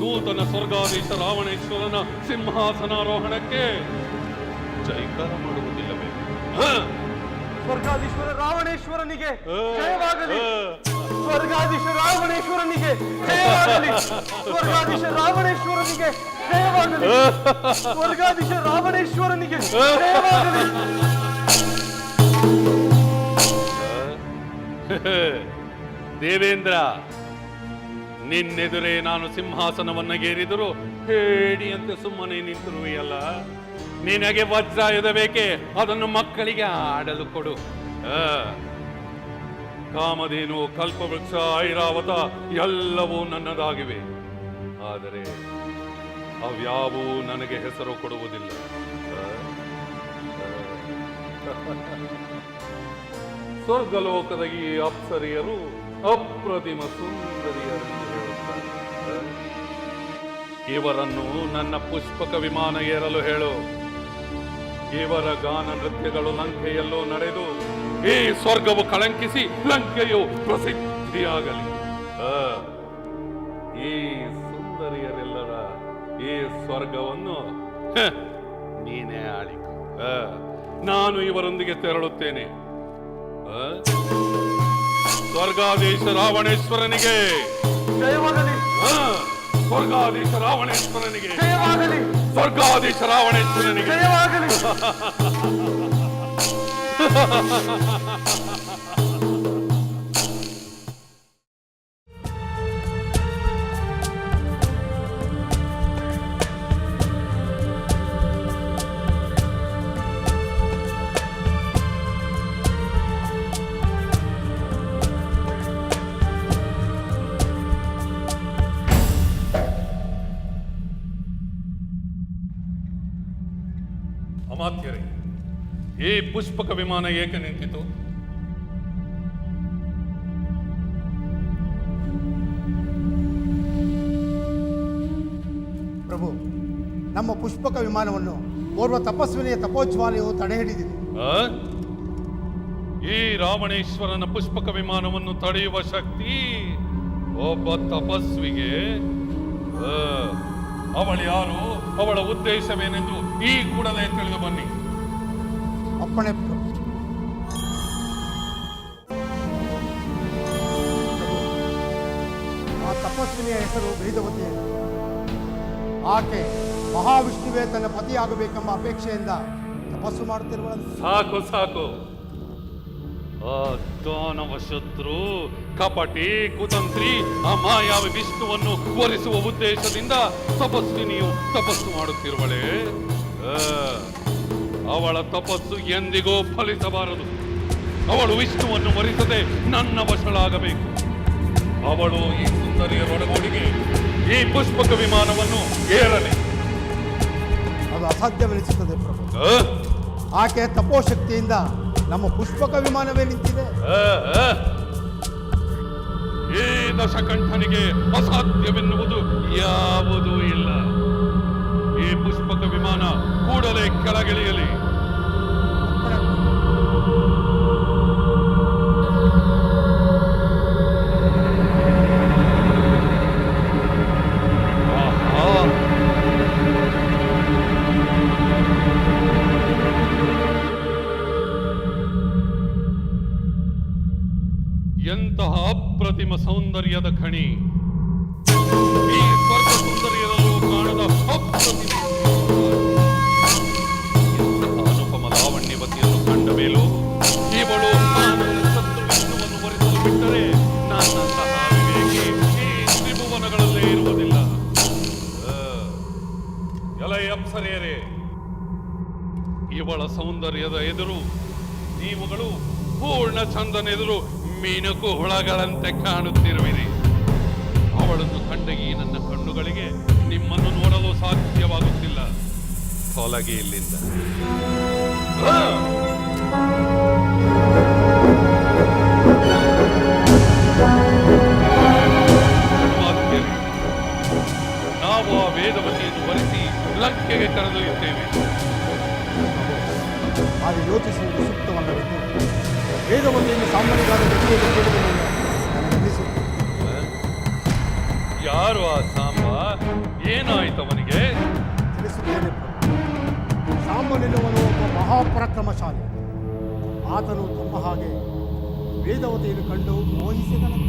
ನೂತನ ಸ್ವರ್ಗಾಧೀಶ ರಾವಣೇಶ್ವರನ ಸಿಂಹಾಸನಾರೋಹಣಕ್ಕೆ. ಜೈಕಾರ ಮಾಡುವುದಿಲ್ಲವೇ? ಹ? ಸ್ವರ್ಗಾಧೀಶ್ವರ ರಾವಣೇಶ್ವರನಿಗೆ ಜಯವಾಗಲಿ. ಸ್ವರ್ಗಾಧೀಶ ರಾವಣೇಶ್ವರನಿಗೆ ಜಯವಾಗಲಿ. ಸ್ವರ್ಗಾಧೀಶ ರಾವಣೇಶ್ವರನಿಗೆ ಜಯವಾಗಲಿ. ಸ್ವರ್ಗಾಧೀಶ ರಾವಣೇಶ್ವರನಿಗೆ ಜಯವಾಗಲಿ. ದೇವೇಂದ್ರ ನಿನ್ನೆದುರೇ ನಾನು ಸಿಂಹಾಸನವನ್ನ ಗೇರಿದರು ಹೇಡಿಯಂತೆ ಸುಮ್ಮನೆ ನಿಂತಿರುವೆಯಲ್ಲ ನಿನಗೆ ವಜ್ರಾಯುಧ ಬೇಕೆ ಅದನ್ನು ಮಕ್ಕಳಿಗೆ ಆಡಲು ಕೊಡು. ಕಾಮಧೇನು, ಕಲ್ಪವೃಕ್ಷ, ಐರಾವತ ಎಲ್ಲವೂ ನನ್ನದಾಗಿವೆ. ಆದರೆ ಅವ್ಯಾವೂ ನನಗೆ ಹೆಸರು ಕೊಡುವುದಿಲ್ಲ. ಸ್ವರ್ಗಲೋಕದ ಈ ಅಪ್ಸರಿಯರು ಅಪ್ರತಿಮ ಹೇಳುತ್ತಾರೆ ಇವರನ್ನು ನನ್ನ ಪುಷ್ಪಕ ವಿಮಾನ ಏರಲು ಹೇಳು. ಇವರ ಗಾನ ನೃತ್ಯಗಳು ಲಂಕೆಯಲ್ಲೂ ನಡೆದು ಈ ಸ್ವರ್ಗವು ಕಳಂಕಿಸಿ ಲಂಕೆಯು ಪ್ರಸಿದ್ಧಿಯಾಗಲಿ. ಈ ಸುಂದರಿಯರೆಲ್ಲರ ಈ ಸ್ವರ್ಗವನ್ನು ನೀನೇ ಆಳಿಕೊ. ನಾನು ಇವರೊಂದಿಗೆ ತೆರಳುತ್ತೇನೆ. ಸ್ವರ್ಗಾದೇಶ ಸ್ವರ್ಗಾಧೀಶ ರಾವಣೇಶ್ವರನಿಗೆ. ಸ್ವರ್ಗಾಧೀಶ ರಾವಣೇಶ್ವರನಿಗೆ ಜಯವಾಗಲಿ. ಸ್ವರ್ಗಾಧೀಶ ರಾವಣೇಶ್ವರನಿಗೆ ಜಯವಾಗಲಿ. ವಿಮಾನ ಏಕೆ ನಿಂತಿತು? ಪ್ರಭು ನಮ್ಮ ಪುಷ್ಪಕ ವಿಮಾನವನ್ನು ಓರ್ವ ತಪಸ್ವಿನಿಯ ತಪೋಜ್ವಾಲಯವು ತಡೆ ಹಿಡಿದಿದೆ ಆ? ಈ ರಾವಣೇಶ್ವರನ ಪುಷ್ಪಕ ವಿಮಾನವನ್ನು ತಡೆಯುವ ಶಕ್ತಿ ಒಬ್ಬ ತಪಸ್ವಿಗೆ? ಆ, ಅವಳು ಯಾರು? ಅವಳ ಉದ್ದೇಶವೇನೆಂದು ಈ ಕೂಡಲೇ ತಿಳಿದು ಬನ್ನಿ. ಅಪ್ಪಣೆ ತಪಸ್ವಿನಿಯ ಹೆಸರು ಬ್ರೀದವತಿ. ಆಕೆ ಮಹಾವಿಷ್ಣುವೇ ತನ್ನ ಪತಿಯಾಗಬೇಕೆಂಬ ಅಪೇಕ್ಷೆಯಿಂದ ತಪಸ್ಸು ಮಾಡುತ್ತಿರುವ ಸಾಕು ಸಾಕು. ದಾನವ ಶತ್ರು, ಕಪಟಿ, ಕುತಂತ್ರಿ ಅಮಾಯ ವಿಷ್ಣುವನ್ನು ಒಲಿಸುವ ಉದ್ದೇಶದಿಂದ ತಪಸ್ವಿನಿಯು ತಪಸ್ಸು ಮಾಡುತ್ತಿರುವಳೆ. ಅವಳ ತಪಸ್ಸು ಎಂದಿಗೂ ಫಲಿಸಬಾರದು. ಅವಳು ವಿಷ್ಣುವನ್ನು ಮರಿಸದೆ ನನ್ನ ವಶಳಾಗಬೇಕು ಅವಳು ಈ ಸುಂದರಿಯರೊಡಗೂಡಿಗೆ ಈ ಪುಷ್ಪಕ ವಿಮಾನವನ್ನು ಏರಲಿ. ಅದು ಅಸಾಧ್ಯವೆನಿಸುತ್ತದೆ ಪ್ರಭು? ಆಕೆ ತಪೋಶಕ್ತಿಯಿಂದ ನಮ್ಮ ಪುಷ್ಪಕ ವಿಮಾನವೇ ನಿಂತಿದೆ. ಈ ದಶಕಂಠನಿಗೆ ಅಸಾಧ್ಯವೆನ್ನುವುದು ಯಾವುದೂ ಇಲ್ಲ. ಈ ಪುಷ್ಪಕ ವಿಮಾನ ಕೂಡಲೇ ಕೆಳಗಿಳಿಯಲಿ. ಸೌಂದರ್ಯದ ಖಣಿ ಈ ಸ್ವರ್ಗ ಸುಂದರಿಯರಲ್ಲೂ ಕಾಣದ ಅನುಪಮ ಲಾವಣ್ಯವತಿಯನ್ನು ಕಂಡ ಮೇಲೂ ಇವಳು ಬಿಟ್ಟರೆ ಇವಳ ಸೌಂದರ್ಯದ ಎದುರು ನೀವುಗಳು ಪೂರ್ಣ ಚಂದನೆದುರು ಮೀನುಕು ಹುಳಗಳಂತೆ ಕಾಣುತ್ತಿರುವಿರಿ. ಅವಳನ್ನು ಕಂಡಗಿ ನನ್ನ ಕಣ್ಣುಗಳಿಗೆ ನಿಮ್ಮನ್ನು ನೋಡಲು ಸಾಧ್ಯವಾಗುತ್ತಿಲ್ಲ. ತೊಲಗಿ ಇಲ್ಲಿಂದ! ನಾವು ಆ ವೇದವತಿಯನ್ನು ವರಿಸಿ ಲಂಕೆಗೆ ಕರೆದೊಯ್ಯುತ್ತೇವೆ. ಯೋಚಿಸುವುದು ಸೂಕ್ತವಲ್ಲವೆಂದು ವೇದ ಒಂದು ಇಲ್ಲಿ ಸಾಮಾನ್ಯವಾದ ಯಾರು ಆ ಸಾಂಬ? ಏನಾಯ್ತು ಅವನಿಗೆ? ತಿಳಿಸುತ್ತೇನೆ ಸಾಮಾನ್ಯನವನು ಒಬ್ಬ ಮಹಾಪರಾಕ್ರಮಶಾಲಿ. ಆತನು ತಮ್ಮ ಹಾಗೆ ವೇದವತೆಯನ್ನು ಕಂಡು ಮೋಹಿಸಿದನು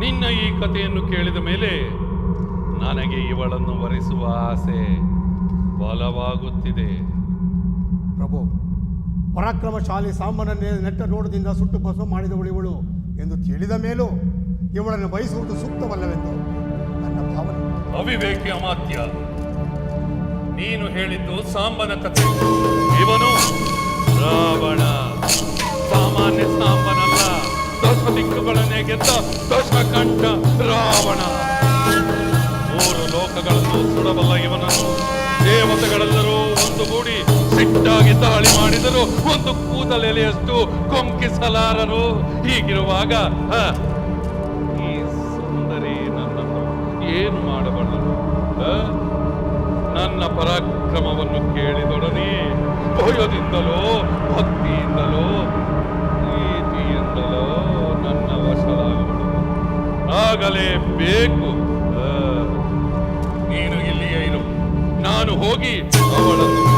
ನಿನ್ನ ಈ ಕಥೆಯನ್ನು ಕೇಳಿದ ಮೇಲೆ ನನಗೆ ಇವಳನ್ನು ವರಿಸುವ ಆಸೆ ಬಲವಾಗುತ್ತಿದೆ. ಪ್ರಭು ಪರಾಕ್ರಮಶಾಲಿ ಸಾಂಬನನ್ನೇ ನೆಟ್ಟ ನೋಡದಿಂದ ಸುಟ್ಟು ಪಸು ಮಾಡಿದವಳು ಇವಳು ಎಂದು ತಿಳಿದ ಮೇಲೂ ಇವಳನ್ನು ಬಯಸುವುದು ಸೂಕ್ತವಲ್ಲವೆಂದು ನನ್ನ ಭಾವನೆ. ಅವಿವೇಕಿ ಅಮಾತ್ಯ ನೀನು ಹೇಳಿದ್ದು ಸಾಂಬನ ಕಥೆ. ಇವನು ರಾವಣ ಸಾಮಾನ್ಯ ಸಾಂಬನಲ್ಲ. ದಶ ದಿಕ್ಕುಗಳನ್ನೇ ಗೆದ್ದ ದಶಕಂಠ ರಾವಣ. ಮೂರು ಲೋಕಗಳನ್ನು ಸುಡಬಲ್ಲ ಇವನನ್ನು. ದೇವತೆಗಳೆಲ್ಲರೂ ಒಂದುಗೂಡಿ ಸಿಟ್ಟಾಗಿ ದಾಳಿ ಮಾಡಿದರು. ಒಂದು ಕೂದಲೆಲೆಯಷ್ಟು ಕೊಂಕಿಸಲಾರರು. ಹೀಗಿರುವಾಗ ಈ ಸುಂದರಿ ನನ್ನನ್ನು ಏನು ಮಾಡಬಲ್ಲರು? ನನ್ನ ಪರಾಕ್ರಮವನ್ನು ಕೇಳಿದೊಡನೆ ಭಯದಿಂದಲೋ ಭಕ್ತಿಯಿಂದಲೋ ಆಗಲೇ ಬೇಕು. ಆ, ನೀನು ಇಲ್ಲಿಯೇ ಇರು. ನಾನು ಹೋಗಿ ಅವಳನ್ನು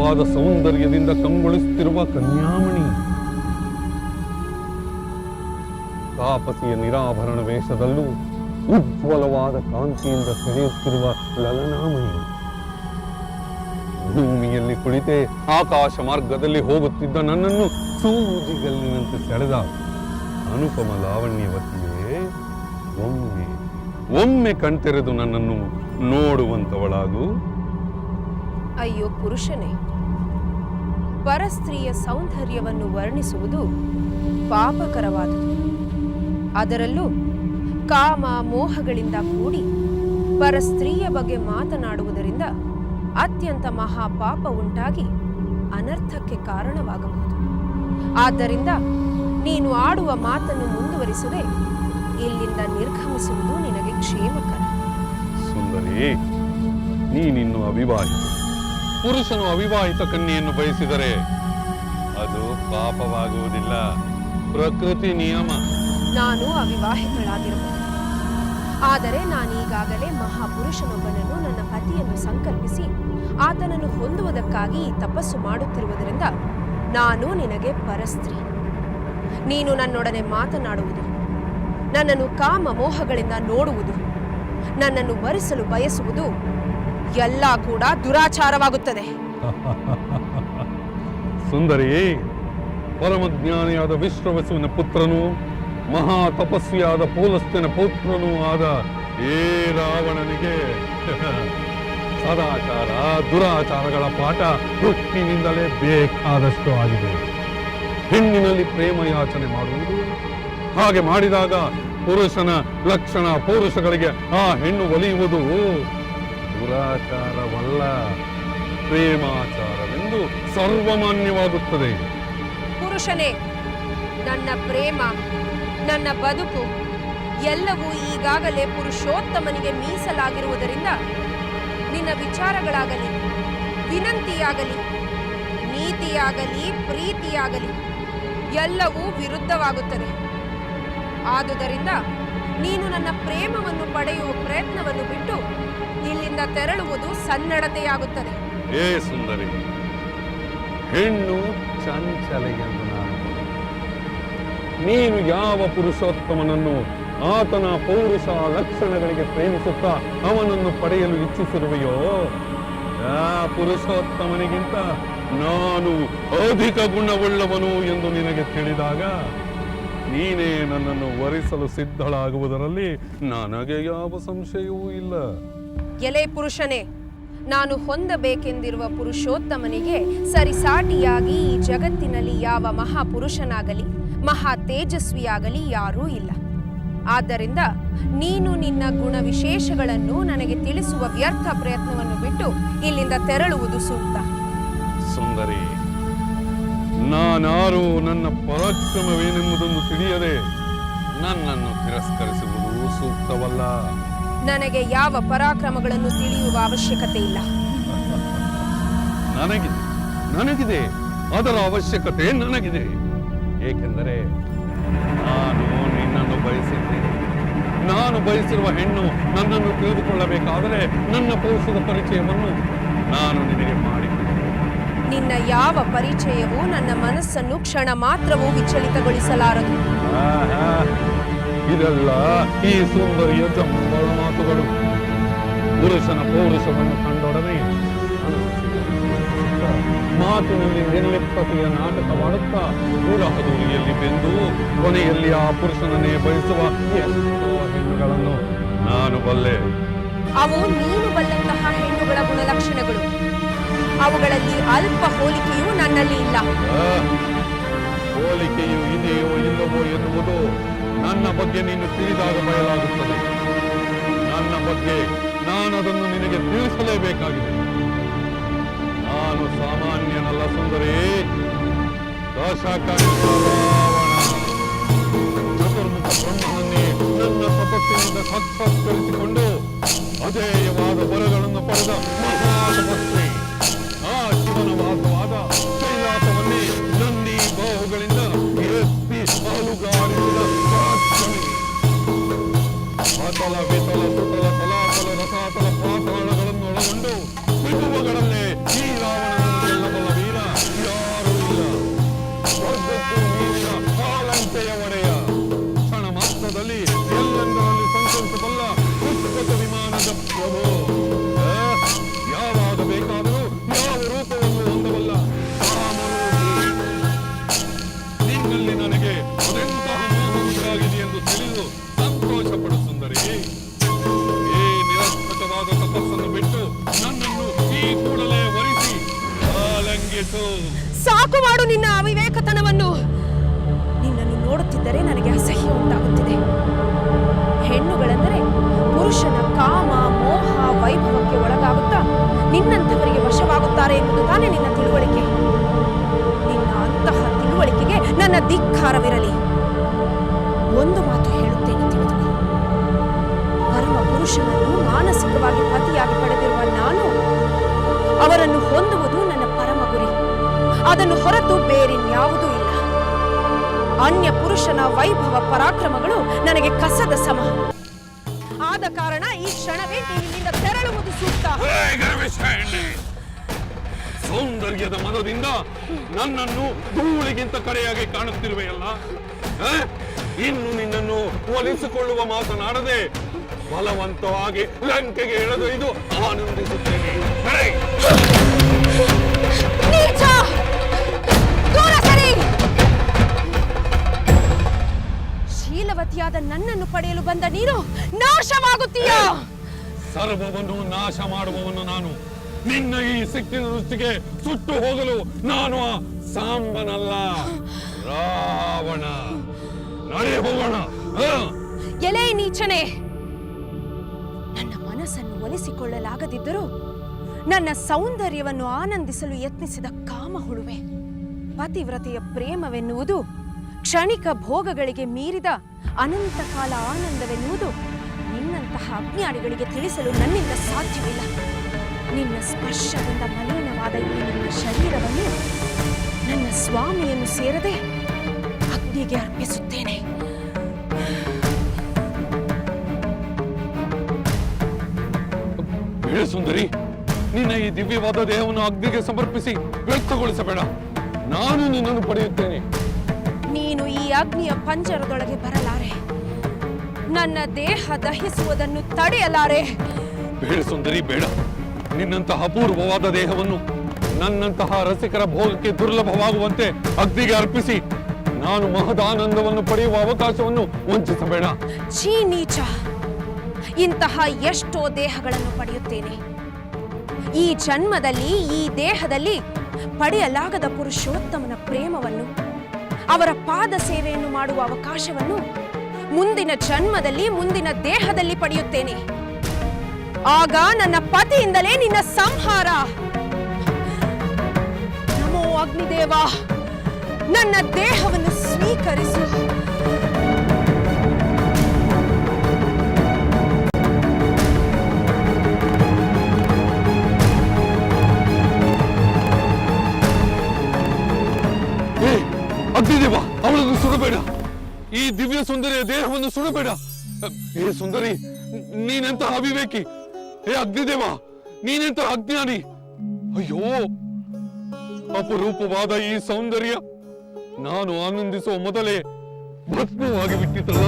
ಅಪರೂಪವಾದ ಸೌಂದರ್ಯದಿಂದ ಕಂಗೊಳಿಸುತ್ತಿರುವ ಕನ್ಯಾಮಣಿ. ತಾಪಸಿಯ ನಿರಾಭರಣ ವೇಷದಲ್ಲೂ ಉಜ್ವಲವಾದ ಕಾಂತಿಯಿಂದ ಸೆಳೆಯುತ್ತಿರುವ ಲಲನಾಮಣಿ. ಭೂಮಿಯಲ್ಲಿ ಕುಳಿತೆ ಆಕಾಶ ಮಾರ್ಗದಲ್ಲಿ ಹೋಗುತ್ತಿದ್ದ ನನ್ನನ್ನು ಸೂಜಿಗಲ್ಲಿನಂತೆ ಸೆಳೆದ ಅನುಪಮ ಲಾವಣ್ಯವತಿಯೇ, ಒಮ್ಮೆ ಒಮ್ಮೆ ಕಣ್ತೆರೆದು ನನ್ನನ್ನು ನೋಡುವಂತವಳಾಗು ಅಯ್ಯೋ ಪುರುಷನೇ, ಪರಸ್ತ್ರೀಯ ಸೌಂದರ್ಯವನ್ನು ವರ್ಣಿಸುವುದು ಪಾಪಕರವಾದುದು. ಅದರಲ್ಲೂ ಕಾಮ ಮೋಹಗಳಿಂದ ಕೂಡಿ ಪರಸ್ತ್ರೀಯ ಬಗ್ಗೆ ಮಾತನಾಡುವುದರಿಂದ ಅತ್ಯಂತ ಮಹಾಪಾಪ ಉಂಟಾಗಿ ಅನರ್ಥಕ್ಕೆ ಕಾರಣವಾಗಬಹುದು. ಆದ್ದರಿಂದ ನೀನು ಆಡುವ ಮಾತನ್ನು ಮುಂದುವರಿಸದೆ ಇಲ್ಲಿಂದ ನಿರ್ಗಮಿಸುವುದು ನಿನಗೆ ಕ್ಷೇಮಕರ. ಸುಂದರಿ, ನೀನಿನ್ನು ಅವಿವಾಹಿತ. ಪುರುಷನು ಅವಿವಾಹಿತ ಕನ್ಯೆಯನ್ನು ಬಯಸಿದರೆ ಅದು ಪಾಪವಾಗುವುದಿಲ್ಲ. ಪ್ರಕೃತಿ ನಿಯಮ. ನಾನು ಅವಿವಾಹಿತಳಾಗಿರಬಹುದು ಆದರೆ ನಾನೀಗಾಗಲೇ ಮಹಾಪುರುಷನೊಬ್ಬನನ್ನು ನನ್ನ ಪತಿಯನ್ನು ಸಂಕಲ್ಪಿಸಿ ಆತನನ್ನು ಹೊಂದುವುದಕ್ಕಾಗಿ ತಪಸ್ಸು ಮಾಡುತ್ತಿರುವುದರಿಂದ ನಾನು ನಿನಗೆ ಪರಸ್ತ್ರೀ. ನೀನು ನನ್ನೊಡನೆ ಮಾತನಾಡುವುದು, ನನ್ನನ್ನು ಕಾಮ ಮೋಹಗಳಿಂದ ನೋಡುವುದು, ನನ್ನನ್ನು ವರಿಸಲು ಬಯಸುವುದು ಎಲ್ಲ ಕೂಡ ದುರಾಚಾರವಾಗುತ್ತದೆ. ಸುಂದರಿ, ಪರಮಜ್ಞಾನಿಯಾದ ವಿಶ್ವವಸುವಿನ ಪುತ್ರನು ಮಹಾ ತಪಸ್ವಿಯಾದ ಪೌಲಸ್ತನ ಪುತ್ರನೂ ಆದ ಏ ರಾವಣನಿಗೆ ಸದಾಚಾರ ದುರಾಚಾರಗಳ ಪಾಠ ಹುಟ್ಟಿನಿಂದಲೇ ಬೇಕಾದಷ್ಟು ಆಗಿದೆ. ಹೆಣ್ಣಿನಲ್ಲಿ ಪ್ರೇಮ ಯಾಚನೆ ಮಾಡುವುದು, ಹಾಗೆ ಮಾಡಿದಾಗ ಪುರುಷನ ಲಕ್ಷಣ ಪುರುಷಗಳಿಗೆ ಆ ಹೆಣ್ಣು ಒಲಿಯುವುದು ದುರಾಚಾರವಲ್ಲ. ಪ್ರೇಮಾಚಾರವೆಂದು ಸರ್ವಮಾನ್ಯವಾಗುತ್ತದೆ. ಪುರುಷನೇ, ನನ್ನ ಪ್ರೇಮ, ನನ್ನ ಬದುಕು ಎಲ್ಲವೂ ಈಗಾಗಲೇ ಪುರುಷೋತ್ತಮನಿಗೆ ಮೀಸಲಾಗಿರುವುದರಿಂದ ನಿನ್ನ ವಿಚಾರಗಳಾಗಲಿ, ವಿನಂತಿಯಾಗಲಿ, ನೀತಿಯಾಗಲಿ, ಪ್ರೀತಿಯಾಗಲಿ ಎಲ್ಲವೂ ವಿರುದ್ಧವಾಗುತ್ತದೆ. ಆದುದರಿಂದ ನೀನು ನನ್ನ ಪ್ರೇಮವನ್ನು ಪಡೆಯುವ ಪ್ರಯತ್ನವನ್ನು ಬಿಟ್ಟು ಇಲ್ಲಿಂದ ತೆರಳುವುದು ಸನ್ನಡತೆಯಾಗುತ್ತದೆ. ಏ ಸುಂದರಿ, ಹೆಣ್ಣು ಚಂಚಲ ಎಂದು ನಾನು ನೀನು ಯಾವ ಪುರುಷೋತ್ತಮನನ್ನು ಆತನ ಪೌರುಷ ಲಕ್ಷಣಗಳಿಗೆ ಪ್ರೇಮಿಸುತ್ತಾ ಅವನನ್ನು ಪಡೆಯಲು ಇಚ್ಛಿಸಿರುವೆಯೋ, ಆ ಪುರುಷೋತ್ತಮನಿಗಿಂತ ನಾನು ಅಧಿಕ ಗುಣವುಳ್ಳವನು ಎಂದು ನಿನಗೆ ತಿಳಿದಾಗ ನೀನೇ ನನ್ನನ್ನು ವರಿಸಲು ಸಿದ್ಧಳಾಗುವುದರಲ್ಲಿ ನನಗೆ ಯಾವ ಸಂಶಯವೂ ಇಲ್ಲ. ಎಲೆ ಪುರುಷನೇ ನಾನು ಹೊಂದಬೇಕೆಂದಿರುವ ಪುರುಷೋತ್ತಮನಿಗೆ ಸರಿಸಾಟಿಯಾಗಿ ಈ ಜಗತ್ತಿನಲ್ಲಿ ಯಾವ ಮಹಾಪುರುಷನಾಗಲಿ ಮಹಾ ತೇಜಸ್ವಿಯಾಗಲಿ ಯಾರೂ ಇಲ್ಲ. ಆದ್ದರಿಂದ ನೀನು ನಿನ್ನ ಗುಣ ವಿಶೇಷಗಳನ್ನು ನನಗೆ ತಿಳಿಸುವ ವ್ಯರ್ಥ ಪ್ರಯತ್ನವನ್ನು ಬಿಟ್ಟು ಇಲ್ಲಿಂದ ತೆರಳುವುದು ಸೂಕ್ತ. ಸುಂದರಿ ನಾನಾರು ನನ್ನ ಪರಾಕ್ರಮವೇನೆಂಬುದನ್ನು ತಿಳಿಯದೆ ನನ್ನನ್ನು ತಿರಸ್ಕರಿಸುವುದು ಸೂಕ್ತವಲ್ಲ. ನನಗೆ ಯಾವ ಪರಾಕ್ರಮಗಳನ್ನು ತಿಳಿಯುವ ಅವಶ್ಯಕತೆ ಇಲ್ಲ. ನನಗಿದೆ ನನಗಿದೆ ಅದರ ಅವಶ್ಯಕತೆ ನನಗಿದೆ. ಏಕೆಂದರೆ ನಾನು ನಿನ್ನನ್ನು ಬಯಸಿದ್ದೇನೆ. ನಾನು ಬಯಸಿರುವ ಹೆಣ್ಣು ನನ್ನನ್ನು ತಿಳಿದುಕೊಳ್ಳಬೇಕಾದರೆ ನನ್ನ ಪೌರುಷದ ಪರಿಚಯವನ್ನು ನಾನು ನಿನಗೆ ಮಾಡಿಕೊಡುತ್ತೇನೆ ನಿನ್ನ ಯಾವ ಪರಿಚಯವೂ ನನ್ನ ಮನಸ್ಸನ್ನು ಕ್ಷಣ ಮಾತ್ರವೂ ವಿಚಲಿತಗೊಳಿಸಲಾರದು. ಇದೆಲ್ಲ ಈ ಸುಂದರಿಯ ಜಂಬಳ ಮಾತುಗಳು. ಪುರುಷನ ಪೌರುಷವನ್ನು ಕಂಡೊಡನೆ. ಮಾತಿನಲ್ಲಿ ನಿರ್ಲಿಪ್ತತೆಯ ನಾಟಕವಾಡುತ್ತಾ ಪುರಹದೂರಿಯಲ್ಲಿ ಬೆಂದು ಕೊನೆಯಲ್ಲಿ ಆ ಪುರುಷನನ್ನೇ ಬಯಸುವ ಎಷ್ಟೋ ಹೆಣ್ಣುಗಳನ್ನು ನಾನು ಬಲ್ಲೆ. ಅವು ನೀನು ಬಲ್ಲಂತಹ ಹೆಣ್ಣುಗಳ ಗುಣಲಕ್ಷಣಗಳು. ಅವುಗಳಲ್ಲಿ ಅಲ್ಪ ಹೋಲಿಕೆಯೂ ನನ್ನಲ್ಲಿ ಇಲ್ಲ. ಹೋಲಿಕೆಯು ಇದೆಯೋ ಇಲ್ಲವೋ ಎನ್ನುವುದು ನನ್ನ ಬಗ್ಗೆ ನೀನು ತಿಳಿದಾಗ ಬಯಲಾಗುತ್ತದೆ. ನನ್ನ ಬಗ್ಗೆ ನಾನು ಅದನ್ನು ನಿನಗೆ ತಿಳಿಸಲೇಬೇಕಾಗಿದೆ. ನಾನು ಸಾಮಾನ್ಯನಲ್ಲ ಸುಂದರಿ. ಚತುರ್ಮುಖ ಬ್ರಹ್ಮನನ್ನೇ ನನ್ನ ತಪಸ್ಸಿನಿಂದ ಸಾಕ್ಷಾತ್ಕರಿಸಿಕೊಂಡು ಅಜೇಯವಾದ ವರಗಳನ್ನು ಪಡೆದ ಮಹಾತಪಸ್ವಿ ಆ ಶಿವನ ವಾಸವಾದ ಕೈಲಾಸವನ್ನೇ ನಂದಿ ಬಾಹುಗಳಿಂದ ಎತ್ತಿ ಅಲುಗಾಡಿಸಿದ ಪರಾಕ್ರಮಿ. ಸಾಕು ಮಾಡು ನಿನ್ನ ಅವಿವೇಕತನವನ್ನು. ನಿನ್ನನ್ನು ನೋಡುತ್ತಿದ್ದರೆ ನನಗೆ ಅಸಹ್ಯ ಉಂಟಾಗುತ್ತಿದೆ. ಹೆಣ್ಣುಗಳೆಂದರೆ ಪುರುಷನ ಕಾಮ, ಮೋಹ, ವೈಭವಕ್ಕೆ ಒಳಗಾಗುತ್ತಾ ನಿನ್ನಂಥವರಿಗೆ ವಶವಾಗುತ್ತಾರೆ ಎಂಬುದು ತಾನೇ ನಿನ್ನ ತಿಳುವಳಿಕೆ. ನಿನ್ನ ಅಂತಹ ತಿಳುವಳಿಕೆಗೆ ನನ್ನ ಧಿಕ್ಕಾರವಿರಲಿ. ಒಂದು ಮಾತು ಹೇಳುತ್ತೇನೆ ತಿಳಿದುಕೋ. ಪರಮ ಪುರುಷನನ್ನು ಮಾನಸಿಕವಾಗಿ ಪತಿಯಾಗಿ ಪಡೆದಿರುವ ನಾನು ಅವರನ್ನು ಹೊಂದುವುದು ನನ್ನ ಪರಮ ಗುರಿ. ಅದನ್ನು ಹೊರತು ಬೇರಿನ್ಯಾವುದೂ ಇಲ್ಲ. ಅನ್ಯ ಪುರುಷನ ವೈಭವ ಪರಾಕ್ರಮಗಳು ನನಗೆ ಕಸದ ಸಮ. ಆದ ಕಾರಣ ಈ ಕ್ಷಣವೇ ನೀವಿಲ್ಲಿಂದ ತೆರಳುವುದು ಸೂಕ್ತ. ಸೌಂದರ್ಯದ ಮನದಿಂದ ನನ್ನನ್ನು ಧೂಳಿಗಿಂತ ಕಡೆಯಾಗಿ ಕಾಣುತ್ತಿರುವೆಯಲ್ಲ? ಇನ್ನು ನಿನ್ನನ್ನು ಒಲಿಸಿಕೊಳ್ಳುವ ಮಾತನಾಡದೆ ಬಲವಂತವಾಗಿ ಲಂಕೆಗೆ ಎಳೆದೊಯ್ದು ಆನಂದಿಸುತ್ತೇನೆ. ನನ್ನನ್ನು ಪಡೆಯಲು ಬಂದ ನೀನು ನಾಶವಾಗುತ್ತೀಯ? ಸರ್ವವನ್ನು ನಾಶ ಮಾಡುವವನು ನಾನು. ನಿನ್ನ ಈ ಸಿಕ್ಕಿನ ದೃಷ್ಟಿಗೆ ಸುಟ್ಟು ಹೋಗಲು ನಾನು ಸಾಂಬನಲ್ಲ. ರಾವಣ ನಡೆ ಹೋಗೋಣ? ಎಲೆ ನೀಚನೆ. ನನ್ನ ಮನಸ್ಸನ್ನು ಒಲಿಸಿಕೊಳ್ಳಲಾಗದಿದ್ದರೂ ನನ್ನ ಸೌಂದರ್ಯವನ್ನು ಆನಂದಿಸಲು ಯತ್ನಿಸಿದ ಕಾಮ ಹುಳುವೆ ಪತಿವ್ರತೆಯ ಪ್ರೇಮವೆನ್ನುವುದು ಕ್ಷಣಿಕ ಭೋಗಗಳಿಗೆ ಮೀರಿದ ಅನಂತ ಕಾಲ ಆನಂದವೆನ್ನುವುದು ನಿನ್ನಂತಹ ಅಜ್ಞಾನಿಗಳಿಗೆ ತಿಳಿಸಲು ನನ್ನಿಂದ ಸಾಧ್ಯವಿಲ್ಲ. ನಿನ್ನ ಸ್ಪರ್ಶದಿಂದ ಮಲಿನವಾದ ಈ ನಿನ್ನ ಶರೀರವನ್ನು ನನ್ನ ಸ್ವಾಮಿಯನ್ನು ಸೇರದೆ ಅಗ್ನಿಗೆ ಅರ್ಪಿಸುತ್ತೇನೆ. ಸುಂದರಿ, ನಿನ್ನ ಈ ದಿವ್ಯವಾದ ದೇಹವನ್ನು ಅಗ್ನಿಗೆ ಸಮರ್ಪಿಸಿ ವ್ಯಕ್ತಗೊಳಿಸಬೇಡ. ನಾನು ನಿನ್ನನ್ನು ಪಡೆಯುತ್ತೇನೆ. ಅಗ್ನಿಯ ಪಂಜರದೊಳಗೆ ಬರಲಾರೆ. ನನ್ನ ದೇಹ ದಹಿಸುವುದನ್ನು ತಡೆಯಲಾರೆ. ಬೇಡ ಸುಂದರಿ ಬೇಡ. ನಿನ್ನಂತಹ ಅಪೂರ್ವವಾದ ದೇಹವನ್ನು ನನ್ನಂತಹ ರಸಿಕರ ಭೋಗಕ್ಕೆ ದುರ್ಲಭವಾಗುವಂತೆ ಅಗ್ನಿಗೆ ಅರ್ಪಿಸಿ ನಾನು ಮಹದಾನಂದವನ್ನು ಪಡೆಯುವ ಅವಕಾಶವನ್ನು ವಂಚಿಸಬೇಡ. ಛೀ ನೀಚ. ಇಂತಹ ಎಷ್ಟೋ ದೇಹಗಳನ್ನು ಪಡೆಯುತ್ತೇನೆ. ಈ ಜನ್ಮದಲ್ಲಿ ಈ ದೇಹದಲ್ಲಿ ಪಡೆಯಲಾಗದ ಪುರುಷೋತ್ತಮನ ಪ್ರೇಮವನ್ನು ಅವರ ಪಾದ ಸೇವೆಯನ್ನು ಮಾಡುವ ಅವಕಾಶವನ್ನು ಮುಂದಿನ ಜನ್ಮದಲ್ಲಿ, ಮುಂದಿನ ದೇಹದಲ್ಲಿ ಪಡೆಯುತ್ತೇನೆ. ಆಗ ನನ್ನ ಪತಿಯಿಂದಲೇ ನಿನ್ನ ಸಂಹಾರ. ನಮೋ ಅಗ್ನಿದೇವ, ನನ್ನ ದೇಹವನ್ನು ಸ್ವೀಕರಿಸು. ಅಗ್ನಿದೇವ ಅವಳನ್ನು ಸುಡಬೇಡ. ಈ ದಿವ್ಯ ಸುಂದರಿಯ ದೇಹವನ್ನು ಸುಡಬೇಡ. ಹೇ ಸುಂದರಿ ನೀನೆಂತ ಅವಿವೇಕಿ? ಹೇ ಅಗ್ನಿದೇವ ನೀನೆಂತ ಅಜ್ಞಾನಿ? ಅಯ್ಯೋ, ಅಪರೂಪವಾದ ಈ ಸೌಂದರ್ಯ. ನಾನು ಆನಂದಿಸುವ ಮೊದಲೇ ಭಸ್ಮವಾಗಿ ಬಿಟ್ಟಿತಲ್ಲ?